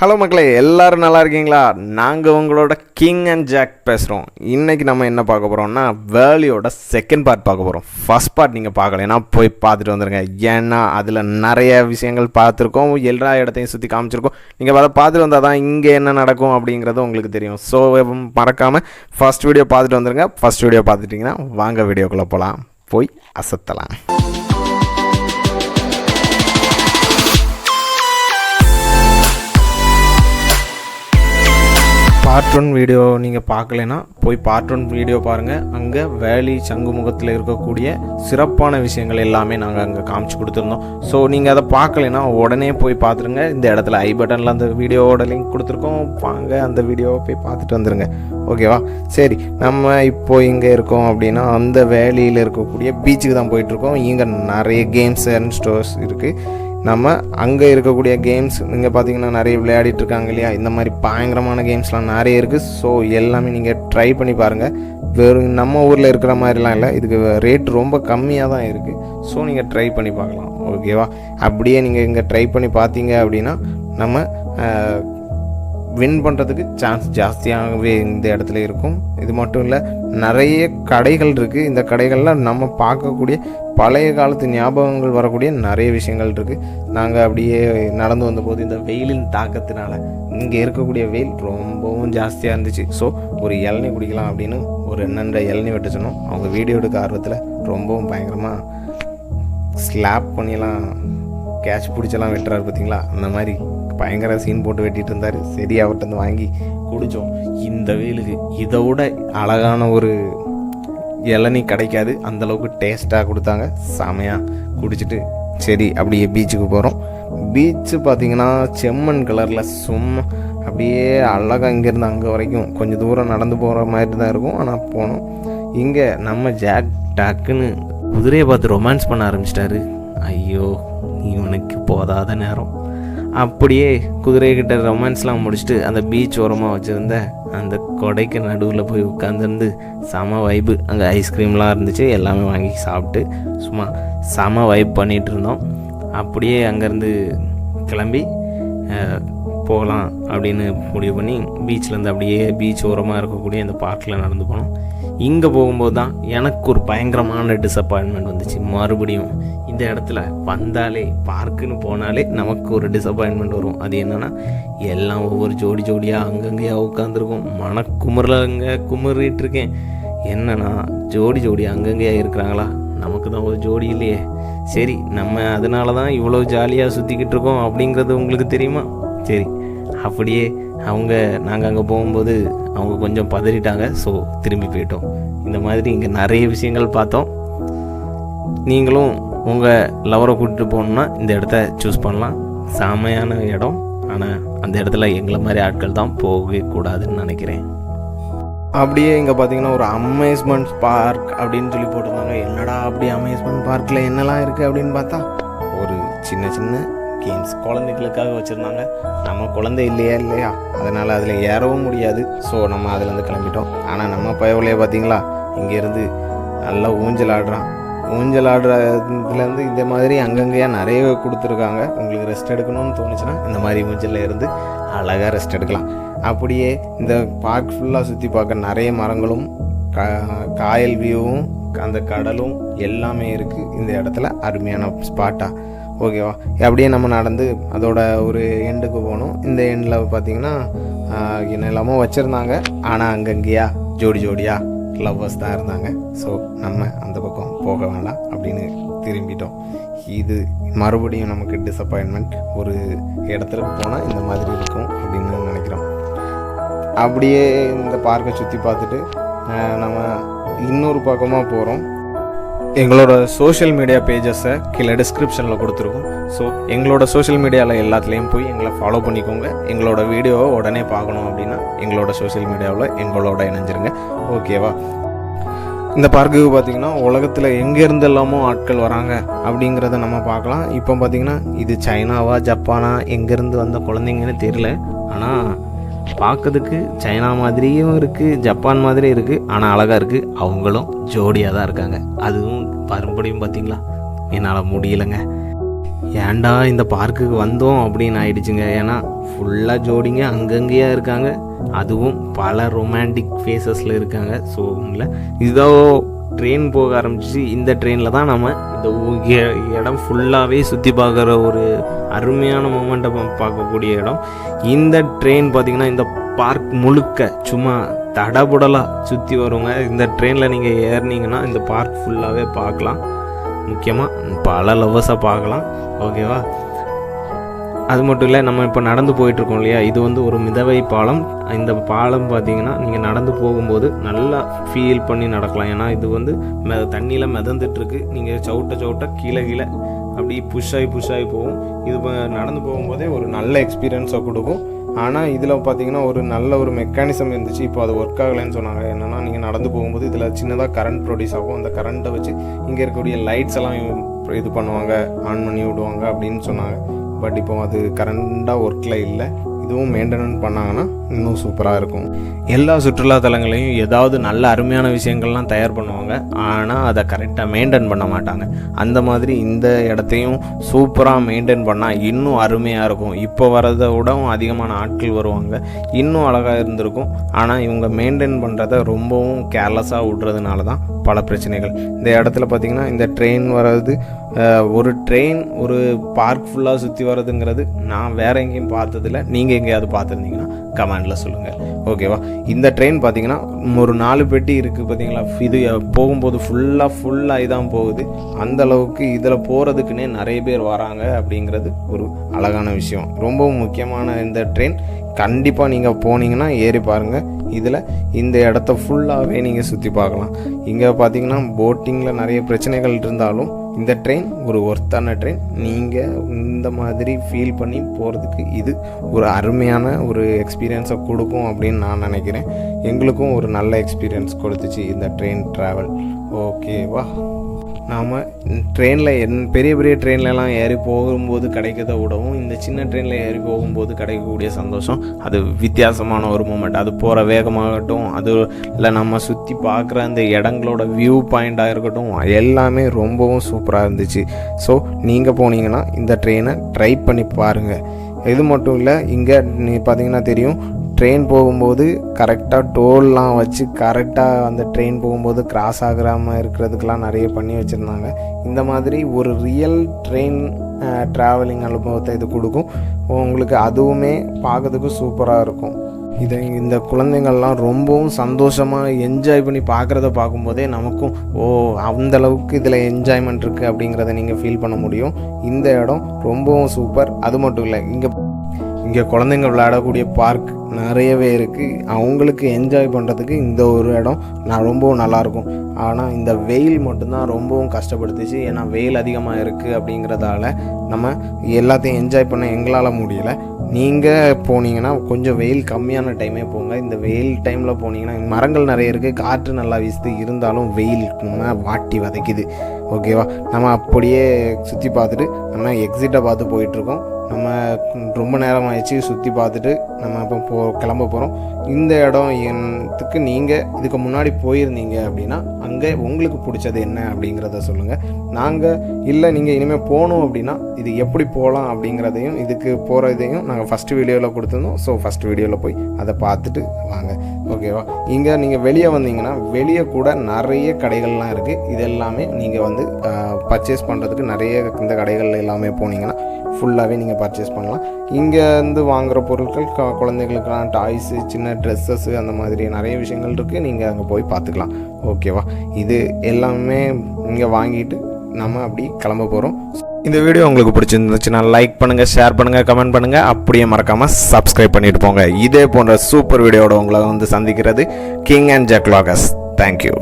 Hello மக்களே எல்லோரும் நல்லா இருக்கீங்களா? நாங்கள் உங்களோட கிங் அண்ட் ஜாக் பேசுகிறோம் இன்றைக்கி நம்ம என்ன பார்க்க போகிறோம்னா வேலியோட செகண்ட் பார்ட் பார்க்க போகிறோம் ஃபர்ஸ்ட் பார்ட் நீங்கள் பார்க்கலன்னா போய் பார்த்துட்டு வந்துடுங்க ஏன்னா அதில் நிறைய விஷயங்கள் பார்த்துருக்கோம். எல்லா இடத்தையும் சுற்றி காமிச்சிருக்கோம். நீங்கள் அதை பார்த்துட்டு வந்தால் தான் இங்கே என்ன நடக்கும் அப்படிங்கிறது உங்களுக்கு தெரியும். ஸோ மறக்காமல் ஃபர்ஸ்ட் வீடியோ பார்த்துட்டு வந்துடுங்க ஃபர்ஸ்ட் வீடியோ பார்த்துட்டிங்கன்னா வாங்க வீடியோக்குள்ளே போகலாம் போய் அசத்தலாம். பார்ட் ஒன் வீடியோ நீங்கள் பார்க்கலைன்னா போய் பார்ட் ஒன் வீடியோ பாருங்கள் அங்கே வேலி சங்குமுகத்தில் இருக்கக்கூடிய சிறப்பான விஷயங்கள் எல்லாமே நாங்கள் அங்கே காமிச்சு கொடுத்துருந்தோம். ஸோ நீங்கள் அதை பார்க்கலைன்னா உடனே போய் பார்த்துருங்க. இந்த இடத்துல ஐ பட்டனில் அந்த வீடியோவோட லிங்க் கொடுத்துருக்கோம். வாங்க அந்த வீடியோவை போய் பார்த்துட்டு வந்துடுங்க ஓகேவா சரி நம்ம இப்போ இங்கே இருக்கோம் அப்படின்னா அந்த வேலியில் இருக்கக்கூடிய பீச்சுக்கு தான் போயிட்டுருக்கோம் இங்கே நிறைய கேம்ஸ் அண்ட் ஸ்டோர்ஸ் இருக்குது நம்ம அங்கே இருக்கக்கூடிய கேம்ஸ் நீங்கள் பார்த்தீங்கன்னா நிறைய விளையாடிட்டு இருக்காங்க இல்லையா? இந்த மாதிரி பயங்கரமான கேம்ஸ்லாம் நிறைய இருக்குது ஸோ எல்லாமே நீங்கள் ட்ரை பண்ணி பாருங்கள் வெறும் நம்ம ஊரில் இருக்கிற மாதிரிலாம் இல்லை. இதுக்கு ரேட் ரொம்ப கம்மியாக தான் இருக்குது ஸோ நீங்கள் ட்ரை பண்ணி பார்க்கலாம். ஓகேவா அப்படியே நீங்கள் இங்கே ட்ரை பண்ணி பார்த்தீங்க அப்படின்னா நம்ம வின் பண்ணுறதுக்கு சான்ஸ் ஜாஸ்தியாகவே இந்த இடத்துல இருக்கும். இது மட்டும் இல்லை நிறைய கடைகள் இருக்குது இந்த கடைகளில் நம்ம பார்க்கக்கூடிய பழைய காலத்து ஞாபகங்கள் வரக்கூடிய நிறைய விஷயங்கள் இருக்குது நாங்கள் அப்படியே நடந்து வந்தபோது இந்த வெயிலின் தாக்கத்தினால இங்கே இருக்கக்கூடிய வெயில் ரொம்பவும் ஜாஸ்தியாக இருந்துச்சு. ஸோ ஒரு இளநீ குடிக்கலாம் அப்படின்னு ஒரு ரெண்டு இளநீ வெட்ட சொன்னோம். அவங்க வீடியோ எடுக்க ஆர்வத்தில் ரொம்பவும் பயங்கரமாக ஸ்லாப் பண்ணியெல்லாம் கேட்ச் பிடிச்செல்லாம் வெட்டுறாரு பார்த்தீங்களா அந்த மாதிரி பயங்கர சீன் போட்டு வெட்டிகிட்டு இருந்தார். சரி அவர்கிட்ட வாங்கி குடித்தோம் இந்த வெயிலுக்கு இதை விட அழகான ஒரு இளநீ கிடைக்காது. அந்தளவுக்கு டேஸ்ட்டாக கொடுத்தாங்க. செமையாக குடிச்சிட்டு சரி அப்படியே பீச்சுக்கு போகிறோம் பீச்சு பார்த்தீங்கன்னா செம்மண் கலரில் சும்மா அப்படியே அழகாக இங்கேருந்து அங்கே வரைக்கும் கொஞ்சம் தூரம் நடந்து போகிற மாதிரி தான் இருக்கும். ஆனால் போனோம். இங்கே நம்ம ஜாக் டாக்குன்னு குதிரையை பார்த்து ரொமான்ஸ் பண்ண ஆரம்பிச்சிட்டாரு. ஐயோ இவனுக்கு போதாத நேரம். அப்படியே குதிரைக்கிட்ட ரொமான்ஸ்லாம் முடிச்சுட்டு அந்த பீச் ஓரமாக வச்சுருந்த அந்த கொடைக்கு நடுவில் போய் உட்காந்துருந்து செம வைப்பு அங்கே ஐஸ்கிரீம்லாம் இருந்துச்சு எல்லாமே வாங்கி சாப்பிட்டு சும்மா செம வைப் பண்ணிகிட்டு இருந்தோம். அப்படியே அங்கேருந்து கிளம்பி போகலாம் அப்படின்னு முடிவு பண்ணி பீச்லேருந்து அப்படியே பீச் ஓரமாக இருக்கக்கூடிய அந்த பார்க்கில் நடந்து போனோம். இங்கே போகும்போது தான் எனக்கு ஒரு பயங்கரமான டிசப்பாயின்மெண்ட் வந்துச்சு. மறுபடியும் இந்த இடத்துல வந்தாலே பார்க்குன்னு போனாலே நமக்கு ஒரு டிசப்பாயின்மெண்ட் வரும். அது என்னென்னா எல்லாம் ஒவ்வொரு ஜோடி ஜோடியாக அங்கங்கேயா உட்காந்துருக்கும் மனக்குமுறலங்க குமுறிட்டு இருக்கேன். என்னன்னா ஜோடி ஜோடி அங்கங்கேயா இருக்கிறாங்களா? நமக்கு தான் ஒரு ஜோடி இல்லையே. சரி நம்ம அதனால தான் இவ்வளோ ஜாலியாக சுற்றிக்கிட்டு இருக்கோம் அப்படிங்கிறது உங்களுக்கு தெரியுமா? சரி அப்படியே அவங்க நாங்கள் அங்கே போகும்போது அவங்க கொஞ்சம் பதறிட்டாங்க. ஸோ திரும்பி போயிட்டோம். இந்த மாதிரி இங்கே நிறைய விஷயங்கள் பார்த்தோம். நீங்களும் உங்கள் லவரை கூட்டிகிட்டு போகணுன்னா இந்த இடத்த சூஸ் பண்ணலாம். செமையான இடம். ஆனால் அந்த இடத்துல எங்களை மாதிரி ஆட்கள் தான் போகவே கூடாதுன்னு நினைக்கிறேன். அப்படியே இங்கே பார்த்தீங்கன்னா ஒரு அமேஸ்மெண்ட் பார்க் அப்படின்னு சொல்லி போட்டிருந்தாங்க. என்னடா அப்படி அமேஸ்மெண்ட் பார்க்கில் என்னெல்லாம் இருக்குது அப்படின்னு பார்த்தா ஒரு சின்ன சின்ன கேம்ஸ் குழந்தைகளுக்காக வச்சுருந்தாங்க. நம்ம குழந்தை இல்லையா இல்லையா? அதனால் அதில் ஏறவும் முடியாது. ஸோ நம்ம அதுலேருந்து கிளம்பிட்டோம். ஆனால் நம்ம பயவுலையே பார்த்தீங்களா இங்கேருந்து நல்லா ஊஞ்சல் ஆடுறான். ஊஞ்சல் ஆடுறதுலேருந்து இந்த மாதிரி அங்கங்கேயா நிறைய கொடுத்துருக்காங்க. உங்களுக்கு ரெஸ்ட் எடுக்கணும்னு தோணுச்சுன்னா இந்த மாதிரி ஊஞ்சலில் இருந்து அழகாக ரெஸ்ட் எடுக்கலாம். அப்படியே இந்த பார்க் ஃபுல்லாக சுற்றி பார்க்க நிறைய மரங்களும் கா காயல் வியூவும் அந்த கடலும் எல்லாமே இருக்குது இந்த இடத்துல அருமையான ஸ்பாட்டாக ஓகேவா? அப்படியே நம்ம நடந்து அதோட ஒரு எண்டுக்கு போனோம் இந்த எண்டில் பார்த்தீங்கன்னா என்ன என்னெல்லாமோ வச்சுருந்தாங்க. ஆனால் அங்கங்கேயா ஜோடி ஜோடியாக லவ்வர்ஸ் தான் இருந்தாங்க. ஸோ நம்ம அந்த பக்கம் போக வேண்டாம் அப்படின்னு திரும்பிட்டோம். இது மறுபடியும் நமக்கு டிசப்பாயின்மெண்ட் ஒரு இடத்துல போனால் இந்த மாதிரி இருக்கும் அப்படின்னு நினைக்கிறோம். அப்படியே இந்த பார்க்கை சுற்றி பார்த்துட்டு நம்ம இன்னொரு பக்கமாக போகிறோம் எங்களோட சோஷியல் மீடியா பேஜஸை கீழே டிஸ்கிரிப்ஷனில் கொடுத்துருக்கோம். ஸோ எங்களோட சோஷியல் மீடியாவில் எல்லாத்துலேயும் போய் எங்களை ஃபாலோ பண்ணிக்கோங்க. எங்களோட வீடியோவை உடனே பார்க்கணும் அப்படின்னா எங்களோட சோஷியல் மீடியாவில் எங்களோட இணைஞ்சிருங்க. ஓகேவா இந்த பார்க்குக்கு பார்த்தீங்கன்னா உலகத்தில் எங்கேருந்து எல்லாமோ ஆட்கள் வராங்க அப்படிங்கிறத நம்ம பார்க்கலாம். இப்போ பார்த்தீங்கன்னா இது சைனாவா ஜப்பானா எங்கேருந்து வந்த குழந்தைங்கன்னு தெரியல. ஆனால் பார்க்கறதுக்கு சைனா மாதிரியும் இருக்குது ஜப்பான் மாதிரி இருக்குது ஆனால் அழகாக இருக்குது அவங்களும் ஜோடியாக தான் இருக்காங்க. அதுவும் மறுபடியும் பார்த்தீங்களா என்னால் முடியலைங்க. ஏன்டா இந்த பார்க்குக்கு வந்தோம் அப்படின்னு ஆயிடுச்சுங்க. ஏன்னா ஃபுல்லாக ஜோடிங்க அங்கங்கேயா இருக்காங்க. அதுவும் பல ரொமான்டிக் ஃபேஸஸில் இருக்காங்க. ஸோ இல்லை இதோ ட்ரெயின் போக ஆரம்பிச்சு இந்த ட்ரெயினில் தான் நம்ம இந்த இடம் ஃபுல்லாகவே சுற்றி பார்க்குற ஒரு அருமையான மூமெண்ட்டை பார்க்கக்கூடிய இடம். இந்த ட்ரெயின் பார்த்திங்கன்னா இந்த பார்க் முழுக்க சும்மா தடபுடலாக சுற்றி வருவாங்க இந்த ட்ரெயினில் நீங்கள் ஏறினீங்கன்னா இந்த பார்க் ஃபுல்லாகவே பார்க்கலாம். முக்கியமாக பல லவ்வர்ஸாக பார்க்கலாம். ஓகேவா அது மட்டும் இல்லை நம்ம இப்போ நடந்து போயிட்டுருக்கோம் இல்லையா? இது வந்து ஒரு மிதவை பாலம். இந்த பாலம் பார்த்தீங்கன்னா நீங்கள் நடந்து போகும்போது நல்லா ஃபீல் பண்ணி நடக்கலாம். ஏன்னா இது வந்து மெ தண்ணியில் மிதந்துட்டுருக்கு. நீங்கள் சவுட்ட சவுட்ட கீழே கீழே அப்படி புஷ் ஆகி புஷ் ஆகி போகும். இது நடந்து போகும்போதே ஒரு நல்ல எக்ஸ்பீரியன்ஸை கொடுக்கும். ஆனால் இதில் பார்த்தீங்கன்னா ஒரு நல்ல ஒரு மெக்கானிசம் இருந்துச்சு. இப்போ அது ஒர்க் ஆகலைன்னு சொன்னாங்க. என்னென்னா நீங்கள் நடந்து போகும்போது இதில் சின்னதாக கரண்ட் ப்ரொடியூஸ் ஆகும். அந்த கரண்ட்டை வச்சு இங்கே இருக்கக்கூடிய லைட்ஸ் எல்லாம் இது பண்ணுவாங்க. ஆன் பண்ணி விடுவாங்க அப்படின்னு சொன்னாங்க. பட் இப்போ அது கரண்டாக ஒர்க்கில் இல்லை. இதுவும் மெயின்டெனன் பண்ணாங்கன்னா இன்னும் சூப்பராக இருக்கும். எல்லா சுற்றுலாத்தலங்களையும் ஏதாவது நல்ல அருமையான விஷயங்கள்லாம் தயார் பண்ணுவாங்க. ஆனால் அதை கரெக்டாக மெயின்டைன் பண்ண மாட்டாங்க. அந்த மாதிரி இந்த இடத்தையும் சூப்பராக மெயின்டைன் பண்ணால் இன்னும் அருமையாக இருக்கும். இப்போ வரதை விடவும் அதிகமான ஆட்கள் வருவாங்க. இன்னும் அழகாக இருந்திருக்கும். ஆனால் இவங்க மெயின்டைன் பண்ணுறத ரொம்பவும் கேர்லெஸ்ஸாக விட்றதுனால தான் பல பிரச்சனைகள். இந்த இடத்துல பார்த்திங்கன்னா இந்த ட்ரெயின் வர்றது ஒரு ட்ரெயின் ஒரு பார்க் ஃபுல்லாக சுற்றி வர்றதுங்கிறது நான் வேற எங்கேயும் பார்த்ததில்ல. நீங்கள் எங்கேயாவது பார்த்துருந்தீங்கன்னா கமெண்டில் சொல்லுங்கள் ஓகேவா இந்த ட்ரெயின் பார்த்தீங்கன்னா ஒரு நாலு பெட்டி இருக்குது பார்த்தீங்களா? இது போகும்போது ஃபுல்லாக ஃபுல்லாக தான் போகுது. அந்த அளவுக்கு இதில் போகிறதுக்குன்னே நிறைய பேர் வராங்க அப்படிங்கிறது ஒரு அழகான விஷயம். ரொம்பவும் முக்கியமான இந்த ட்ரெயின் கண்டிப்பாக நீங்கள் போனீங்கன்னா ஏறி பாருங்கள் இதில் இந்த இடத்த ஃபுல்லாகவே நீங்கள் சுற்றி பார்க்கலாம். இங்கே பார்த்தீங்கன்னா போட்டிங்கில் நிறைய பிரச்சனைகள் இருந்தாலும் இந்த ட்ரெயின் ஒரு ஒர்த்தான ட்ரெயின் நீங்கள் இந்த மாதிரி ஃபீல் பண்ணி போகிறதுக்கு இது ஒரு அருமையான ஒரு எக்ஸ்பீரியன்ஸை கொடுக்கும் அப்படின்னு நான் நினைக்கிறேன். எங்களுக்கும் ஒரு நல்ல எக்ஸ்பீரியன்ஸ் கொடுத்துச்சு இந்த ட்ரெயின் ட்ராவல் ஓகேவா நாம் ட்ரெயினில் என் பெரிய பெரிய ட்ரெயின்லலாம் ஏறி போகும்போது கிடைக்கிறத விடவும் இந்த சின்ன ட்ரெயினில் ஏறி போகும்போது கிடைக்கக்கூடிய சந்தோஷம் அது வித்தியாசமான ஒரு மூமெண்ட் அது போகிற வேகமாகட்டும் அது இல்லை நம்ம சுற்றி பார்க்குற அந்த இடங்களோட வியூ பாயிண்ட்டாக இருக்கட்டும் எல்லாமே ரொம்பவும் சூப்பராக இருந்துச்சு. ஸோ நீங்கள் போனீங்கன்னா இந்த ட்ரெயினை ட்ரை பண்ணி பாருங்கள் இது மட்டும் இல்லை இங்கே நீ பார்த்தீங்கன்னா தெரியும் ட்ரெயின் போகும்போது கரெக்டாக டோல்லாம் வச்சு கரெக்டாக அந்த ட்ரெயின் போகும்போது கிராஸ் ஆகாமல் இருக்கிறதுக்கெலாம் நிறைய பண்ணி வச்சுருந்தாங்க. இந்த மாதிரி ஒரு ரியல் ட்ரெயின் ட்ராவலிங் அனுபவத்தை இது கொடுக்கும். உங்களுக்கு அதுவுமே பார்க்கறதுக்கு சூப்பராக இருக்கும். இதை இந்த குழந்தைங்கள்லாம் ரொம்பவும் சந்தோஷமாக என்ஜாய் பண்ணி பார்க்குறத பார்க்கும்போதே நமக்கும் ஓ அந்த அளவுக்கு இதில் என்ஜாய்மெண்ட் இருக்குது அப்படிங்கிறத நீங்கள் ஃபீல் பண்ண முடியும். இந்த இடம் ரொம்பவும் சூப்பர் அது மட்டும் இல்லை இங்கே இங்கே குழந்தைங்க விளையாடக்கூடிய பார்க் நிறையவே இருக்குது அவங்களுக்கு என்ஜாய் பண்ணுறதுக்கு இந்த ஒரு இடம் நான் ரொம்பவும் நல்லாயிருக்கும். ஆனால் இந்த வெயில் மட்டும்தான் ரொம்பவும் கஷ்டப்படுத்துச்சு. ஏன்னா வெயில் அதிகமாக இருக்குது அப்படிங்கிறதால நம்ம எல்லாத்தையும் என்ஜாய் பண்ண எங்களால் முடியலை. நீங்கள் போனீங்கன்னா கொஞ்சம் வெயில் கம்மியான டைமே போங்க. இந்த வெயில் டைமில் போனீங்கன்னா மரங்கள் நிறைய இருக்குது காற்று நல்லா வீசுது இருந்தாலும் வெயில் நம்ம வாட்டி வதைக்குது. ஓகேவா நம்ம அப்படியே சுற்றி பார்த்துட்டு நம்ம எக்ஸிட்டை பார்த்து போயிட்டுருக்கோம் நம்ம ரொம்ப நேரம் ஆயிடுச்சு சுற்றி பார்த்துட்டு நம்ம இப்போ போ கிளம்ப போகிறோம் இந்த இடம் என்னத்துக்கு நீங்கள் இதுக்கு முன்னாடி போயிருந்தீங்க அப்படின்னா அங்கே உங்களுக்கு பிடிச்சது என்ன அப்படிங்கிறத சொல்லுங்கள் நாங்கள் இல்லை நீங்கள் இனிமேல் போகணும் அப்படின்னா இது எப்படி போகலாம் அப்படிங்கிறதையும் இதுக்கு போகிற இதையும் நாங்கள் ஃபஸ்ட்டு வீடியோவில் கொடுத்துருந்தோம். ஸோ ஃபஸ்ட் வீடியோவில் போய் அதை பார்த்துட்டு வாங்க. ஓகேவா இங்கே நீங்கள் வெளியே வந்தீங்கன்னா வெளியே கூட நிறைய கடைகள்லாம் இருக்குது இது எல்லாமே நீங்கள் வந்து பர்ச்சேஸ் பண்ணுறதுக்கு நிறைய இந்த கடைகள் எல்லாமே போனீங்கன்னா ஃபுல்லாகவே நீங்கள் பர்ச்சேஸ் பண்ணலாம். இங்கேருந்து வாங்குகிற பொருட்கள் க குழந்தைகளுக்கெல்லாம் டாய்ஸு சின்ன ட்ரெஸ்ஸஸ்ஸு அந்த மாதிரி நிறைய விஷயங்கள் இருக்குது நீங்கள் அங்கே போய் பார்த்துக்கலாம். ஓகேவா இது எல்லாமே இங்கே வாங்கிட்டு நம்ம அப்படி கிளம்ப போகிறோம் இந்த வீடியோ உங்களுக்கு பிடிச்சிருந்துச்சுன்னா லைக் பண்ணுங்கள் ஷேர் பண்ணுங்கள் கமெண்ட் பண்ணுங்கள் அப்படியே மறக்காமல் சப்ஸ்கிரைப் பண்ணிட்டு போங்க. இதே போன்ற சூப்பர் வீடியோட உங்களை வந்து சந்திக்கிறது கிங் அண்ட் ஜக்லாகஸ் தேங்க்யூ